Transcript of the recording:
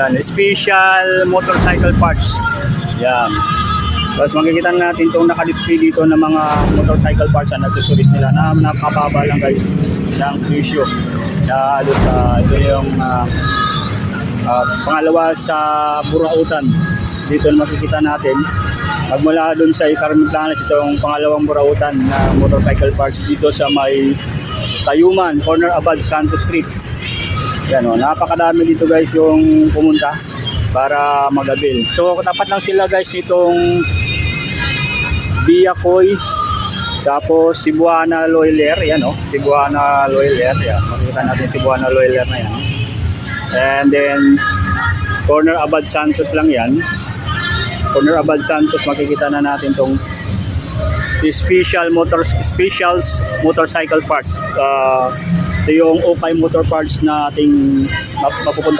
Yan, special motorcycle parts. Yan. Tapos makikita natin itong naka-display dito ng mga motorcycle parts na accessories nila na napakababa lang guys ng presyo. Na doon sa ito yung ah, ah, pangalawa sa Burautan. Dito makikita natin. Magmula doon sa Carmen Planas, itong pangalawang Burautan na motorcycle parts dito sa may Tayuman, corner Abad, Santos Street. Yan o, napakadami dito guys yung pumunta para mag-avail. So tapat lang sila guys nitong Biakoy tapos Cebuana Loiler, yan o, Cebuana Loiler, yan. Makikita natin Cebuana Loiler na yan. And then corner Abad Santos lang yan. Corner Abad Santos makikita na natin tong special motors specials motorcycle parts. Uh, yung Okay Motor Parts na ating map- mapupuntahan